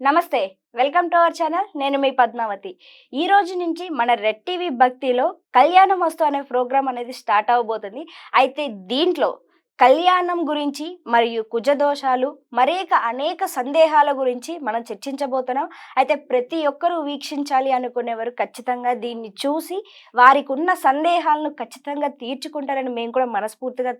నమస్తే welcome to our channel. నేను మీ పద్మావతి. ఈ రోజు నుంచి మన రెడ్ టీవీ భక్తిలో కళ్యాణం వస్తు అనే ప్రోగ్రాం అనేది స్టార్ట్ అవబోతుంది. అయితే దీంట్లో కళ్యాణం గురించి మరియు కుజదోషాలు మరేక అనేక సందేహాల గురించి మనం చర్చించబోతున్నాం. అయితే ప్రతి ఒక్కరూ వీక్షించాలి అనుకునేవారు ఖచ్చితంగా దీన్ని చూసి వారికి ఉన్న సందేహాలను ఖచ్చితంగా తీర్చుకుంటారని మేము కూడా మనస్ఫూర్తిగా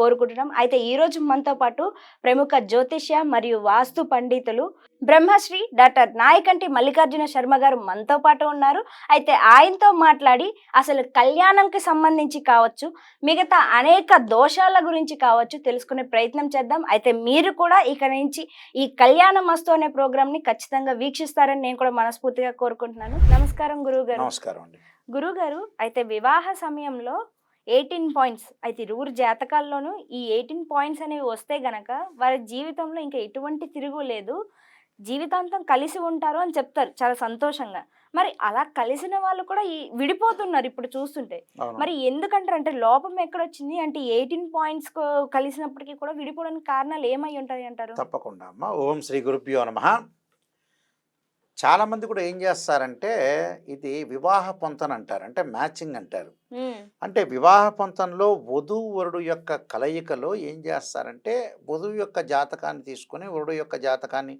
కోరుకుంటున్నాం. అయితే ఈ రోజు మనతో పాటు ప్రముఖ జ్యోతిష్య మరియు వాస్తు పండితులు బ్రహ్మశ్రీ డాక్టర్ నాయకంటి మల్లికార్జున శర్మ గారు మనతో పాటు ఉన్నారు. అయితే ఆయనతో మాట్లాడి అసలు కళ్యాణంకి సంబంధించి కావచ్చు మిగతా అనేక దోషాల గురించి కావచ్చు తెలుసుకునే ప్రయత్నం చేద్దాం. అయితే మీరు కూడా ఇక నుంచి ఈ కళ్యాణం మస్తు అనే ప్రోగ్రామ్ని ఖచ్చితంగా వీక్షిస్తారని నేను కూడా మనస్ఫూర్తిగా కోరుకుంటున్నాను. నమస్కారం గురువు గారు నమస్కారం అండి. గురుగారు అయితే వివాహ సమయంలో ఎయిటీన్ పాయింట్స్. అయితే ఇరువురు జాతకాల్లోనూ ఈ ఎయిటీన్ పాయింట్స్ అనేవి వస్తే గనక వారి జీవితంలో ఇంకా ఎటువంటి తిరుగు లేదు. జీవితాంతం కలిసి ఉంటారు అని చెప్తారు చాలా సంతోషంగా. మరి అలా కలిసిన వాళ్ళు కూడా ఈ విడిపోతున్నారు ఇప్పుడు చూస్తుంటే. మరి ఎందుకంటారు? అంటే లోపం ఎక్కడొచ్చింది? అంటే ఎయిటీన్ పాయింట్స్ కలిసినప్పటికీ కూడా విడిపోవడానికి కారణాలు ఏమై ఉంటాయి అంటారు? తప్పకుండా అమ్మ. ఓం శ్రీ గురుభ్యో నమ. చాలామంది కూడా ఏం చేస్తారంటే ఇది వివాహ పొంతన అంటారు. అంటే మ్యాచింగ్ అంటారు. అంటే వివాహ పొంతనలో వధువు వరుడు యొక్క కలయికలో ఏం చేస్తారంటే వధువు యొక్క జాతకాన్ని తీసుకొని వరుడు యొక్క జాతకాన్ని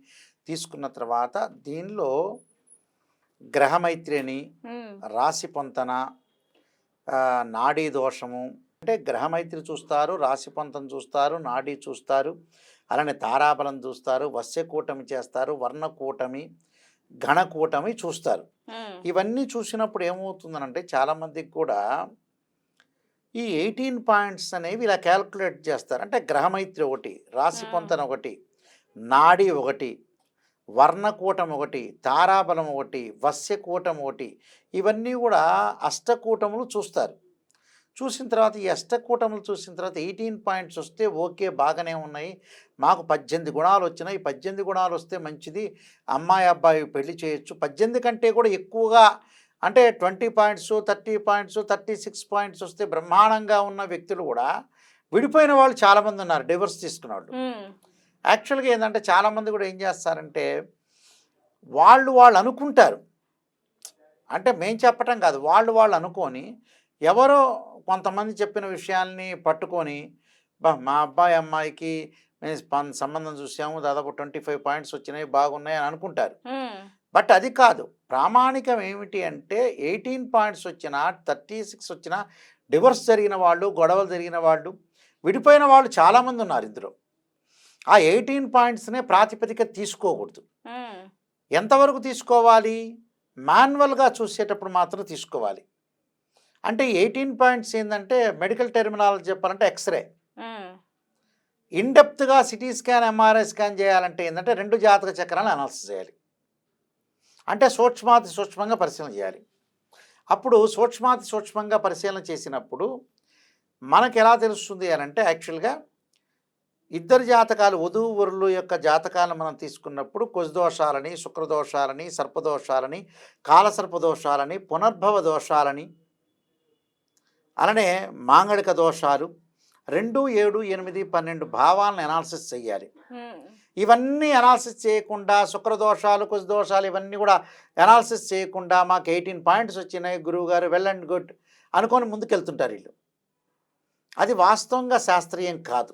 తీసుకున్న తర్వాత దీనిలో గ్రహమైత్రి అని రాశి పొంతన నాడీ దోషము. అంటే గ్రహమైత్రి చూస్తారు రాశి పొంతన చూస్తారు నాడీ చూస్తారు. అలానే తారాబలం చూస్తారు వస్య కూటమి చేస్తారు వర్ణ కూటమి గణ కూటమి చూస్తారు ఇవన్నీ చూసినప్పుడు ఏమవుతుందనంటే చాలామందికి కూడా ఈ ఎయిటీన్ పాయింట్స్ అనేవి ఇలా క్యాల్కులేట్ చేస్తారు. అంటే గ్రహమైత్రి ఒకటి రాశి. పొంతన ఒకటి నాడి ఒకటి వర్ణకూటం ఒకటి తారాబలం ఒకటి వస్యకూటం ఒకటి ఇవన్నీ కూడా అష్టకూటములు చూస్తారు. చూసిన తర్వాత ఈ అష్టకూటములు చూసిన తర్వాత ఎయిటీన్ పాయింట్స్ వస్తే ఓకే బాగానే ఉన్నాయి. మాకు పద్దెనిమిది గుణాలు వచ్చినాయి. పద్దెనిమిది గుణాలు వస్తే మంచిది. అమ్మాయి అబ్బాయి పెళ్ళి చేయొచ్చు. పద్దెనిమిది కంటే కూడా ఎక్కువగా అంటే twenty points thirty points thirty six points వస్తే బ్రహ్మాండంగా ఉన్న వ్యక్తులు కూడా విడిపోయిన వాళ్ళు చాలామంది ఉన్నారు. డివర్స్ తీసుకున్న వాళ్ళు. యాక్చువల్గా ఏంటంటే చాలామంది కూడా ఏం చేస్తారంటే వాళ్ళు వాళ్ళు అనుకుంటారు. అంటే మేం చెప్పటం కాదు. వాళ్ళు వాళ్ళు అనుకొని ఎవరో కొంతమంది చెప్పిన విషయాల్ని పట్టుకొని బా మా అబ్బాయి అమ్మాయికి మేము సంబంధం చూసాము దాదాపు ట్వంటీ ఫైవ్ పాయింట్స్ వచ్చినాయి బాగున్నాయి అని అనుకుంటారు. బట్ అది కాదు. ప్రామాణికం ఏమిటి అంటే ఎయిటీన్ పాయింట్స్ వచ్చినా థర్టీ సిక్స్ వచ్చినా డివోర్స్ జరిగిన వాళ్ళు గొడవలు జరిగిన వాళ్ళు విడిపోయిన వాళ్ళు చాలామంది ఉన్నారు ఇందులో. ఆ ఎయిటీన్ పాయింట్స్నే ప్రాతిపదిక తీసుకోకూడదు. ఎంతవరకు తీసుకోవాలి? మాన్యువల్గా చూసేటప్పుడు మాత్రం తీసుకోవాలి. అంటే ఎయిటీన్ పాయింట్స్ ఏంటంటే మెడికల్ టెర్మినాలజీ చెప్పాలంటే ఎక్స్రే. ఇన్డెప్త్గా సిటీ స్కాన్ ఎంఆర్ఐ స్కాన్ చేయాలంటే ఏంటంటే రెండు జాతక చక్రాలను అనాలిసిస్ చేయాలి. అంటే సూక్ష్మాతి సూక్ష్మంగా పరిశీలన చేయాలి. అప్పుడు సూక్ష్మాతి సూక్ష్మంగా పరిశీలన చేసినప్పుడు మనకు ఎలా తెలుస్తుంది అని అంటే యాక్చువల్గా ఇద్దరు జాతకాలు వధువు వరుల యొక్క జాతకాలను మనం తీసుకున్నప్పుడు కుజదోషాలని శుక్రదోషాలని సర్పదోషాలని కాలసర్పదోషాలని పునర్భవ దోషాలని అలానే మాంగళిక దోషాలు రెండు ఏడు ఎనిమిది పన్నెండు భావాలను అనాలిసిస్ చేయాలి ఇవన్నీ అనాలిసిస్ చేయకుండా శుక్రదోషాలు కుజదోషాలు ఇవన్నీ కూడా అనాలిసిస్ చేయకుండా మాకు ఎయిటీన్ పాయింట్స్ వచ్చినాయి గురువు గారు వెల్ అండ్ గుడ్ అనుకొని ముందుకెళ్తుంటారు వీళ్ళు. అది వాస్తవంగా శాస్త్రీయం కాదు.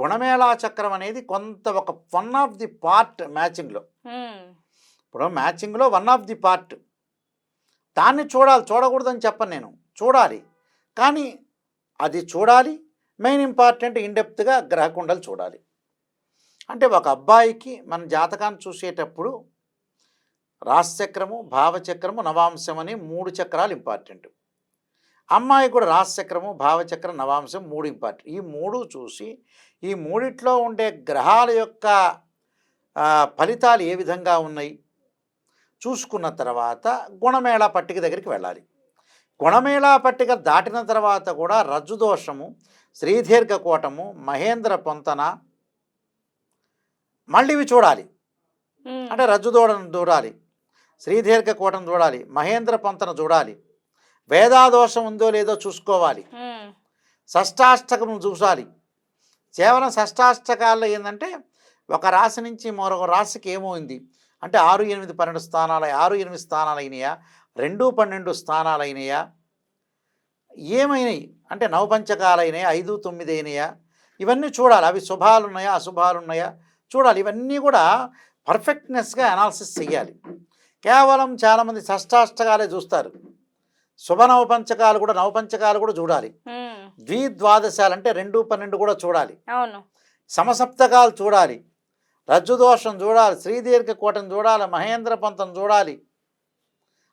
గుణమేళా చక్రం అనేది కొంత ఒక వన్ ఆఫ్ ది పార్ట్ మ్యాచింగ్లో. ఇప్పుడు మ్యాచింగ్లో వన్ ఆఫ్ ది పార్ట్. దాన్ని చూడాలి చూడకూడదని చెప్పను నేను. చూడాలి. కానీ అది చూడాలి. మెయిన్ ఇంపార్టెంట్ ఇండెప్త్గా గ్రహకుండలు చూడాలి. అంటే ఒక అబ్బాయికి మన జాతకాన్ని చూసేటప్పుడు రాశిచక్రము భావచక్రము నవాంశం అని మూడు చక్రాలు ఇంపార్టెంట్. అమ్మాయి కూడా రాశిచక్రము భావచక్రం నవాంశం మూడు ఇంపార్టెంట్. ఈ మూడు చూసి ఈ మూడిట్లో ఉండే గ్రహాల యొక్క ఫలితాలు ఏ విధంగా ఉన్నాయి? చూసుకున్న తర్వాత గుణమేళా పట్టిక దగ్గరికి వెళ్ళాలి. గుణమేళా పట్టిక దాటిన తర్వాత కూడా రజ్జుదోషము శ్రీదీర్ఘకోటము మహేంద్ర పొంతన మళ్ళీ ఇవి చూడాలి. అంటే రజ్జుదోడను చూడాలి శ్రీదీర్ఘకోటం చూడాలి మహేంద్ర పొంతన చూడాలి వేదాదోషం ఉందో లేదో చూసుకోవాలి. ఉమ్, షష్టాష్టకం చూసాలి. కేవలం షష్టాష్టకాల్లో ఏంటంటే ఒక రాశి నుంచి మరొక రాశికి ఏమైంది అంటే ఆరు ఎనిమిది పన్నెండు స్థానాలు ఆరు ఎనిమిది స్థానాలు అయినాయా? రెండు పన్నెండు స్థానాలు అయినాయా ఏమైనాయి? అంటే నవపంచకాలు అయినాయా ఐదు తొమ్మిది అయినాయా ఇవన్నీ చూడాలి. అవి శుభాలు ఉన్నాయా అశుభాలు ఉన్నాయా చూడాలి. ఇవన్నీ కూడా పర్ఫెక్ట్నెస్గా అనాలిసిస్ చేయాలి కేవలం చాలామంది షష్టాష్టకాలే చూస్తారు. శుభ నవపంచకాలు కూడా నవపంచకాలు కూడా చూడాలి. ద్విద్వాదశాలు అంటే రెండు పన్నెండు కూడా చూడాలి. అవును. సమసప్తకాలు చూడాలి. రజ్జుదోషం చూడాలి. శ్రీదీర్ఘ కోటం చూడాలి. మహేంద్ర పంతం చూడాలి.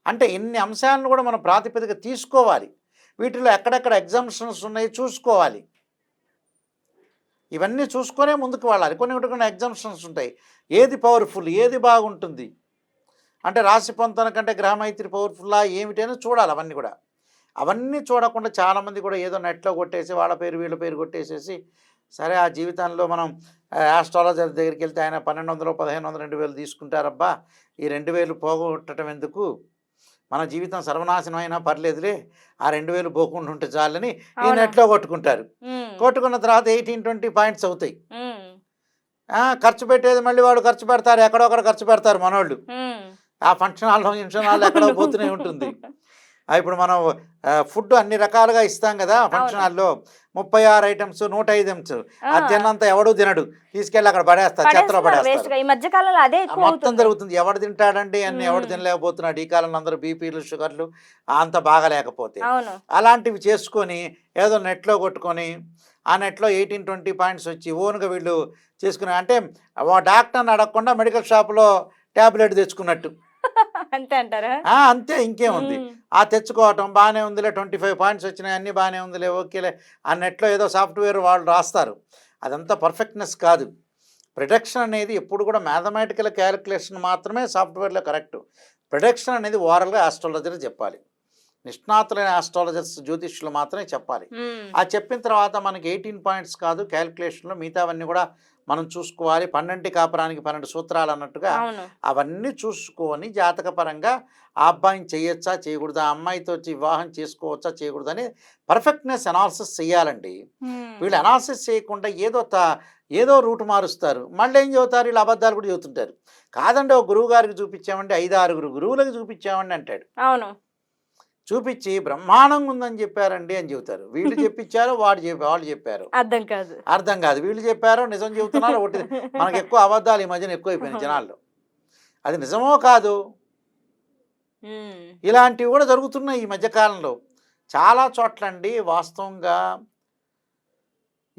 అంటే ఇన్ని అంశాలను కూడా మనం ప్రాతిపదిక తీసుకోవాలి. వీటిలో ఎక్కడెక్కడ ఎగ్జామ్షన్స్ ఉన్నాయి చూసుకోవాలి. ఇవన్నీ చూసుకొనే ముందుకు వెళ్ళాలి. కొన్ని కొన్ని ఎగ్జామ్షన్స్ ఉంటాయి. ఏది పవర్ఫుల్ ఏది బాగుంటుంది? అంటే రాశి పొంతన కంటే గ్రహమైత్రి పవర్ఫుల్లా ఏమిటైనా చూడాలి అవన్నీ కూడా. అవన్నీ చూడకుండా చాలామంది కూడా ఏదో నెట్లో కొట్టేసి వాళ్ళ పేరు వీళ్ళ పేరు కొట్టేసేసి సరే ఆ జీవితంలో మనం ఆస్ట్రాలజర్ దగ్గరికి వెళ్తే ఆయన పన్నెండు వందలు పదిహేను వందలు రెండు వేలు తీసుకుంటారబ్బా. ఈ రెండు వేలు పోగొట్టడం ఎందుకు? మన జీవితం సర్వనాశనం అయినా పర్లేదులే. ఆ రెండు వేలు పోకుండా ఉంటే చాలని ఈ. నెట్లో కొట్టుకుంటారు. కొట్టుకున్న తర్వాత ఎయిటీన్ ట్వంటీ పాయింట్స్ అవుతాయి. ఖర్చు పెట్టేది మళ్ళీ వాడు ఖర్చు పెడతారు ఎక్కడొక్కడ ఖర్చు పెడతారు మనోళ్ళు. ఆ ఫంక్షన్ హాల్లో ఫంక్షన్ హాల్లో ఎక్కడో పోతూనే ఉంటుంది. ఇప్పుడు మనం ఫుడ్ అన్ని రకాలుగా ఇస్తాం కదా ఫంక్షన్. హాల్లో ముప్పై ఆరు ఐటమ్స్ నూట ఐటమ్స్. తిన్నంత ఎవడు తినడు. తీసుకెళ్ళి అక్కడ పడేస్తారు చెత్తలో పడేస్తారు మొత్తం. జరుగుతుంది. ఎవడు తింటాడండి? అన్ని ఎవడు. తినలేకపోతున్నాడు. ఈ కాలంలో అందరూ బీపీలు షుగర్లు అంత బాగలేకపోతే అలాంటివి చేసుకొని ఏదో నెట్లో కొట్టుకొని ఆ నెట్లో ఎయిటీన్ ట్వంటీ పాయింట్స్ వచ్చి ఓన్గా వీళ్ళు చేసుకుని అంటే డాక్టర్ని అడగకుండా మెడికల్ షాప్లో ట్యాబ్లెట్ తెచ్చుకున్నట్టు. అంతే అంటారా? ఆ, అంతే ఇంకేముంది ఆ తెచ్చుకోవటం బాగానే ఉందిలే ట్వంటీ ఫైవ్ పాయింట్స్ వచ్చినాయి అన్నీ బాగానే ఉందిలే ఓకేలే ఆ నెట్లో ఏదో సాఫ్ట్వేర్ వాళ్ళు రాస్తారు. అదంతా పర్ఫెక్ట్నెస్ కాదు. ప్రొడక్షన్ అనేది ఎప్పుడు కూడా మ్యాథమెటికల్ క్యాలిక్యులేషన్ మాత్రమే సాఫ్ట్వేర్లో కరెక్ట్. ప్రొడక్షన్ అనేది ఓవరాల్గా ఆస్ట్రాలజర్ చెప్పాలి. నిష్ణాతులైన ఆస్ట్రాలజర్స్ జ్యోతిష్యులు మాత్రమే చెప్పాలి. ఆ చెప్పిన తర్వాత మనకి ఎయిటీన్ పాయింట్స్ కాదు క్యాలిక్యులేషన్లో మిగతావన్నీ కూడా మనం చూసుకోవాలి. పన్నెండు కాపురానికి పన్నెండు సూత్రాలు అన్నట్టుగా అవును. అవన్నీ చూసుకొని జాతకపరంగా ఆ అబ్బాయిని చేయొచ్చా చేయకూడదా ఆ అమ్మాయితో వచ్చి వివాహం చేసుకోవచ్చా చేయకూడదా అని పర్ఫెక్ట్నెస్ అనాలిసిస్ చేయాలండి. వీళ్ళు అనాలిసిస్ చేయకుండా ఏదో త ఏదో రూట్ మారుస్తారు. మళ్ళీ ఏం చెబుతారు? వీళ్ళు అబద్ధాలు కూడా చెబుతుంటారు. కాదండి ఒక గురువు గారికి చూపించామండి ఐదు ఆరుగురు గురువులకు చూపించామండి అంటాడు. అవును. చూపించి బ్రహ్మాండంగా ఉందని చెప్పారండి అని చెబుతారు. వీళ్ళు చెప్పించారో వాడు చెప్పి వాళ్ళు చెప్పారు. అర్థం కాదు. అర్థం కాదు. వీళ్ళు చెప్పారో నిజం చెబుతున్నారో ఒకటి మనకు ఎక్కువ అబద్ధాలు ఈ మధ్యన ఎక్కువైపోయినాయి జనాల్లో. అది నిజమో కాదు? ఇలాంటివి కూడా జరుగుతున్నాయి ఈ మధ్యకాలంలో చాలా చోట్ల అండి వాస్తవంగా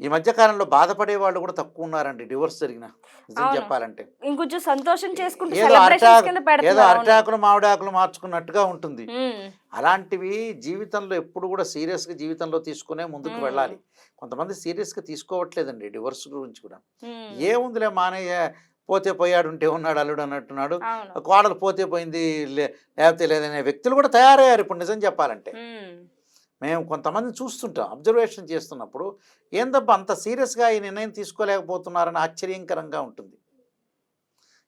ఈ మధ్యకాలంలో బాధపడే వాళ్ళు కూడా తక్కువ ఉన్నారండి. డివోర్స్ జరిగిన నిజం. చెప్పాలంటే. ఇంకొంచెం సంతోషం చేసుకుంటూ ఏదో. అరిటాకులు మామిడాకులు మార్చుకున్నట్టుగా ఉంటుంది. అలాంటివి జీవితంలో ఎప్పుడు కూడా సీరియస్గా జీవితంలో తీసుకునే ముందుకు. వెళ్ళాలి. కొంతమంది సీరియస్గా తీసుకోవట్లేదండి డివోర్స్ గురించి కూడా. ఏముందిలే మానయ్య పోతే పోయాడు ఉంటే ఉన్నాడు అల్లుడు అన్నట్టున్నాడు. కోడలు పోతే పోయింది లే- లేకపోతే లేదనే వ్యక్తులు కూడా తయారయ్యారు. ఇప్పుడు నిజం చెప్పాలంటే. మేము కొంతమంది చూస్తుంటాం అబ్జర్వేషన్ చేస్తున్నప్పుడు ఏందబ్బా అంత సీరియస్గా ఈ నిర్ణయం తీసుకోలేకపోతున్నారని ఆశ్చర్యకరంగా ఉంటుంది.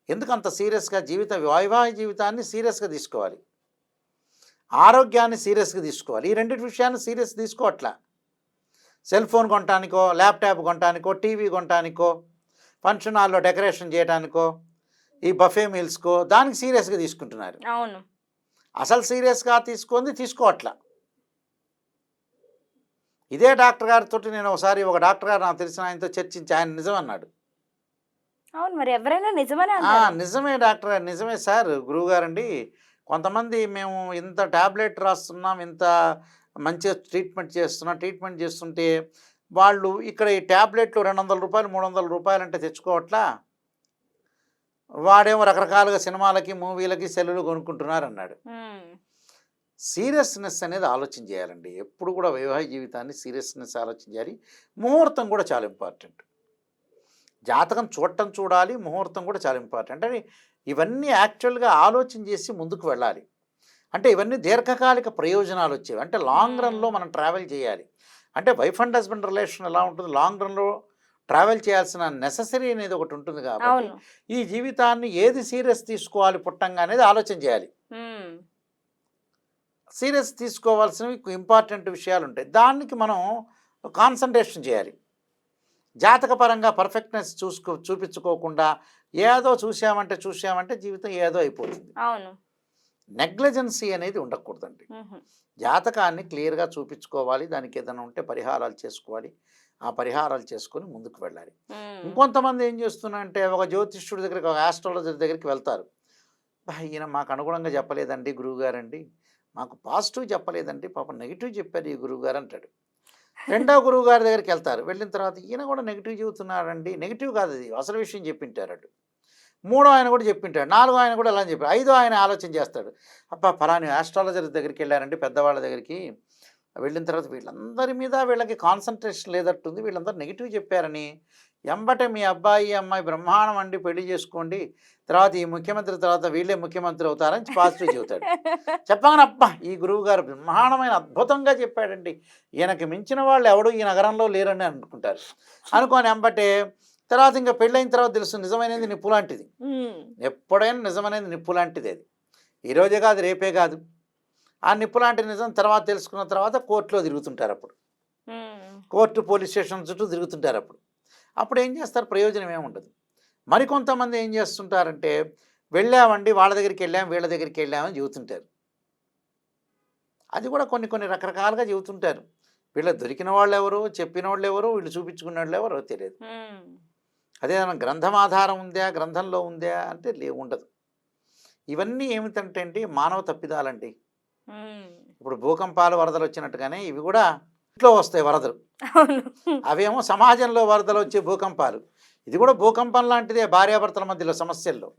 ఎందుకు అంత సీరియస్గా జీవిత వైవాహిక జీవితాన్ని సీరియస్గా తీసుకోవాలి? ఆరోగ్యాన్ని సీరియస్గా తీసుకోవాలి. ఈ రెండింటి విషయాన్ని సీరియస్ తీసుకోవట్లా? సెల్ ఫోన్ కొనటానికో ల్యాప్టాప్ కొనటానికో టీవీ కొనటానికో ఫంక్షన్ హాల్లో డెకరేషన్ చేయడానికో ఈ బఫే మీల్స్కో దానికి సీరియస్గా తీసుకుంటున్నారు. అవును. అసలు సీరియస్గా తీసుకుంది తీసుకోవట్లా? ఇదే డాక్టర్ గారితో నేను ఒకసారి ఒక డాక్టర్ గారు నాకు తెలిసిన ఆయనతో చర్చించి ఆయన నిజం అన్నాడు అవును మరి ఎవరైనా నిజమనే "ఆ, అంటారు. నిజమే డాక్టర్ గారు నిజమే సార్ గురువు గారండి. కొంతమంది మేము ఇంత టాబ్లెట్ రాస్తున్నాం ఇంత మంచిగా ట్రీట్మెంట్ చేస్తున్నాం ట్రీట్మెంట్ చేస్తుంటే వాళ్ళు ఇక్కడ ఈ ట్యాబ్లెట్లు రెండు వందల రూపాయలు మూడు వందల రూపాయలు అంటే తెచ్చుకోవట్లా? వాడేమో రకరకాలుగా సినిమాలకి మూవీలకి సెల్లులు కొనుక్కుంటున్నారు అన్నాడు సీరియస్నెస్ అనేది ఆలోచన చేయాలండి. ఎప్పుడు కూడా వైవాహిక జీవితాన్ని సీరియస్నెస్ ఆలోచన చేయాలి. ముహూర్తం కూడా చాలా ఇంపార్టెంట్. జాతకం చూడటం చూడాలి ముహూర్తం కూడా చాలా ఇంపార్టెంట్. అంటే ఇవన్నీ యాక్చువల్గా ఆలోచన చేసి ముందుకు వెళ్ళాలి. అంటే ఇవన్నీ దీర్ఘకాలిక ప్రయోజనాలు వచ్చేవి. అంటే లాంగ్ రన్లో మనం ట్రావెల్ చేయాలి. అంటే వైఫ్ అండ్ హస్బెండ్ రిలేషన్ ఎలా ఉంటుంది? లాంగ్ రన్లో ట్రావెల్ చేయాల్సిన నెససరీ అనేది ఒకటి ఉంటుంది కాబట్టి ఈ జీవితాన్ని ఏది సీరియస్ తీసుకోవాలి పుట్టంగా అనేది ఆలోచన చేయాలి. సీరియస్ తీసుకోవాల్సినవి ఇంపార్టెంట్ విషయాలు ఉంటాయి దానికి మనం కాన్సన్ట్రేషన్ చేయాలి. జాతకపరంగా పర్ఫెక్ట్నెస్ చూసుకో చూపించుకోకుండా ఏదో చూసామంటే చూసామంటే జీవితం ఏదో అయిపోతుంది. అవును. నెగ్లిజెన్సీ అనేది ఉండకూడదండి. జాతకాన్ని క్లియర్గా చూపించుకోవాలి. దానికి ఏదైనా ఉంటే పరిహారాలు చేసుకోవాలి. ఆ పరిహారాలు చేసుకొని ముందుకు వెళ్ళాలి. ఇంకొంతమంది ఏం చేస్తున్నారంటే ఒక జ్యోతిష్యుడి దగ్గరికి ఒక ఆస్ట్రాలజర్ దగ్గరికి వెళ్తారు. "బా, ఈయన మాకు అనుగుణంగా చెప్పలేదండి గురువుగారండి. మాకు పాజిటివ్ చెప్పలేదండి పాప నెగిటివ్ చెప్పారు ఈ గురువుగారు అంటాడు. రెండో గురువు గారి దగ్గరికి వెళ్తారు. వెళ్ళిన తర్వాత ఈయన కూడా నెగిటివ్ చెబుతున్నాడండి నెగిటివ్ కాదు అది అసలు విషయం చెప్పింటారు మూడో ఆయన కూడా చెప్పింటాడు. నాలుగో ఆయన కూడా అలా అని చెప్పారు. ఐదో ఆయన ఆలోచన చేస్తాడు. అబ్బా ఫలాని ఆస్ట్రాలజర్ దగ్గరికి వెళ్ళారండి పెద్దవాళ్ళ దగ్గరికి. వెళ్ళిన తర్వాత వీళ్ళందరి మీద వీళ్ళకి కాన్సన్ట్రేషన్ లేదట్టుంది. వీళ్ళందరూ నెగిటివ్ చెప్పారని. ఎంబటే మీ అబ్బాయి అమ్మాయి బ్రహ్మాండం అండి పెళ్ళి చేసుకోండి. తర్వాత ఈ ముఖ్యమంత్రి తర్వాత వీళ్ళే ముఖ్యమంత్రి అవుతారని పాజిటివ్ చెబుతాడు. చెప్పగానే అబ్బా ఈ గురువు గారు బ్రహ్మాండమైన అద్భుతంగా చెప్పాడండి. ఈయనకి మించిన వాళ్ళు ఎవడు ఈ నగరంలో లేరని అనుకుంటారు. అనుకోని ఎంబటే తర్వాత ఇంకా పెళ్ళైన తర్వాత తెలుసు నిజమైనది నిప్పు లాంటిది. ఎప్పుడైనా నిజమనేది నిప్పు లాంటిది అది ఈరోజే కాదు రేపే కాదు. ఆ నిప్పు లాంటి నిజం తర్వాత తెలుసుకున్న తర్వాత కోర్టులో తిరుగుతుంటారు అప్పుడు. కోర్టు పోలీస్ స్టేషన్ చుట్టూ తిరుగుతుంటారు అప్పుడు. అప్పుడు ఏం చేస్తారు? ప్రయోజనం ఏమి ఉండదు. మరికొంతమంది ఏం చేస్తుంటారంటే వెళ్ళామండి వాళ్ళ దగ్గరికి వెళ్ళాం వీళ్ళ దగ్గరికి వెళ్ళామని చెబుతుంటారు. అది కూడా కొన్ని కొన్ని రకరకాలుగా చెబుతుంటారు. వీళ్ళ దొరికిన వాళ్ళు ఎవరు చెప్పిన వాళ్ళు ఎవరు వీళ్ళు చూపించుకున్న వాళ్ళు ఎవరో తెలియదు. అదే మన గ్రంథం ఆధారం ఉందా గ్రంథంలో ఉందా అంటే లే ఉండదు. ఇవన్నీ ఏమిటంటే మానవ తప్పిదాలండి. ఇప్పుడు భూకంపాలు వరదలు వచ్చినట్టుగానే ఇవి కూడా ఇంట్లో వస్తాయి వరదలు. అవేమో సమాజంలో వరదలు వచ్చే భూకంపాలు. ఇది కూడా భూకంపం లాంటిదే భార్యాభర్తల మధ్యలో సమస్యల్లో.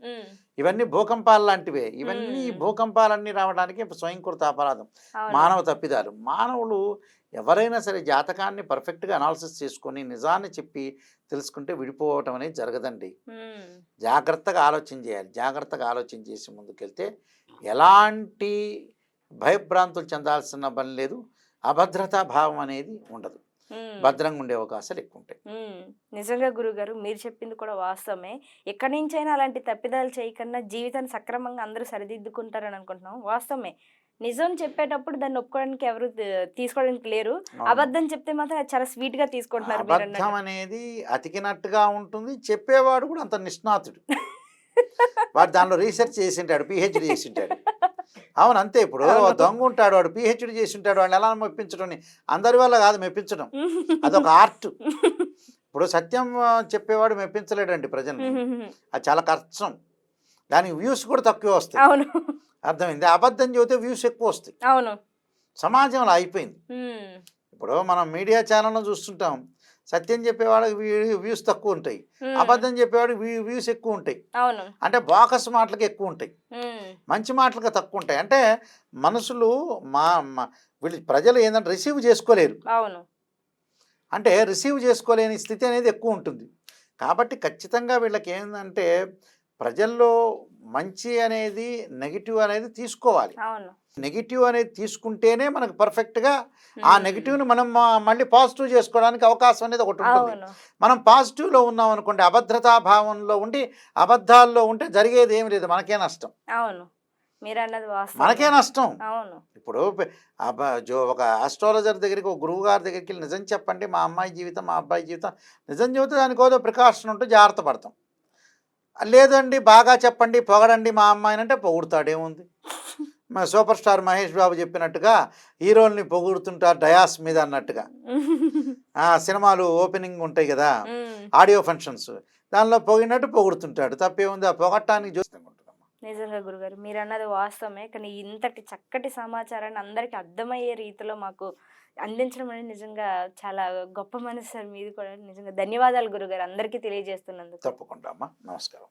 ఇవన్నీ భూకంపాలు లాంటివే. ఇవన్నీ. భూకంపాలన్నీ రావడానికి స్వయంకృత అపరాధం. మానవ తప్పిదాలు. మానవులు ఎవరైనా సరే జాతకాన్ని పర్ఫెక్ట్గా అనాలిసిస్ చేసుకొని నిజాన్ని చెప్పి తెలుసుకుంటే విడిపోవటం అనేది జరగదండి. జాగ్రత్తగా ఆలోచన చేయాలి. జాగ్రత్తగా ఆలోచన చేసి ముందుకెళ్తే ఎలాంటి భయభ్రాంతులు చెందాల్సిన పని లేదు. అభద్రతా భావం అనేది ఉండదు. భద్రంగా ఉండే అవకాశాలు ఎక్కువ ఉంటాయి. నిజంగా గురుగారు మీరు చెప్పింది కూడా వాస్తవమే. ఎక్కడి నుంచైనా అలాంటి తప్పిదాలు చేయకుండా జీవితాన్ని సక్రమంగా అందరూ సరిదిద్దుకుంటారని అనుకుంటున్నాం. వాస్తవమే. నిజం చెప్పేటప్పుడు దాన్ని ఒప్పుకోవడానికి ఎవరు తీసుకోవడానికి లేరు. అబద్ధం చెప్తే మాత్రం చాలా స్వీట్గా తీసుకుంటున్నారు అబద్ధం. అనేది అతికినట్టుగా ఉంటుంది. చెప్పేవాడు కూడా అంత నిష్ణాతుడు. వాడు దానిలో రీసెర్చ్ చేసి ఉంటాడు పిహెచ్డి చేసి ఉంటాడు. అవును అంతే. ఇప్పుడు. దొంగ ఉంటాడు వాడు పిహెచ్డి చేసి ఉంటాడు వాడిని ఎలా మెప్పించడం? అందరి వల్ల కాదు మెప్పించడం. అదొక ఆర్ట్. ఇప్పుడు సత్యం చెప్పేవాడు మెప్పించలేడండి ప్రజల్ని. అది చాలా కష్టం. దానికి వ్యూస్ కూడా తక్కువ వస్తాయి. అవును. అర్థమైంది? అబద్ధం చెబితే వ్యూస్ ఎక్కువ వస్తాయి. అవును. సమాజంలో అయిపోయింది. ఇప్పుడు మనం మీడియా ఛానల్లో చూస్తుంటాం. సత్యం చెప్పేవాడికి వ్యూస్ తక్కువ ఉంటాయి. అబద్ధం చెప్పేవాడికి వ్యూ వ్యూస్ ఎక్కువ ఉంటాయి. అంటే బాకస్ మాటలకి ఎక్కువ ఉంటాయి. మంచి మాటలకు తక్కువ ఉంటాయి. అంటే మనుషులు మా వీళ్ళు ప్రజలు ఏంటంటే రిసీవ్ చేసుకోలేరు. అంటే రిసీవ్ చేసుకోలేని స్థితి అనేది ఎక్కువ ఉంటుంది. కాబట్టి ఖచ్చితంగా వీళ్ళకి ఏంటంటే ప్రజల్లో మంచి అనేది నెగిటివ్ అనేది తీసుకోవాలి. నెగిటివ్ అనేది తీసుకుంటేనే మనకు పర్ఫెక్ట్గా ఆ. నెగిటివ్ని మనం మళ్ళీ పాజిటివ్ చేసుకోవడానికి అవకాశం అనేది ఒకటి ఉంటుంది. మనం పాజిటివ్లో ఉన్నాం అనుకోండి అభద్రతా భావంలో ఉండి అబద్ధాల్లో ఉంటే జరిగేది ఏమి లేదు మనకే నష్టం. అవును. మీరు అన్నది వాస్తవం. మనకే నష్టం. అవును. ఇప్పుడు ఒక ఆస్ట్రాలజర్ దగ్గరికి ఒక గురువు గారి దగ్గరికి వెళ్ళి నిజం చెప్పండి మా అమ్మాయి జీవితం మా అబ్బాయి జీవితం. నిజం చెబితే దానికి ఏదో ప్రికాషన్ ఉంటే జాగ్రత్త పడతాం. లేదండి బాగా చెప్పండి పొగడండి మా అమ్మాయిని అంటే పొగుడుతాడేముంది మా సూపర్ స్టార్ మహేష్ బాబు చెప్పినట్టుగా హీరోల్ని పొగుడుతుంటారు డయాస్ మీద అన్నట్టుగా. ఆ సినిమాలు ఓపెనింగ్ ఉంటాయి కదా. Audio functions. దానిలో పొగిడినట్టు పొగుడుతుంటాడు. తప్పేముంది? ఆ పొగట్టానికి చూస్తుంటాం నిజంగా గురుగారు మీరు అన్నది వాస్తవమే. కానీ ఇంతటి చక్కటి సమాచారాన్ని అందరికీ అర్థమయ్యే రీతిలో మాకు అందించడం అనేది నిజంగా చాలా గొప్ప మనసు సార్ మీది కూడా నిజంగా ధన్యవాదాలు గురుగారు. అందరికీ తెలియజేస్తున్నందుకు. తప్పకుండా అమ్మా. నమస్కారం.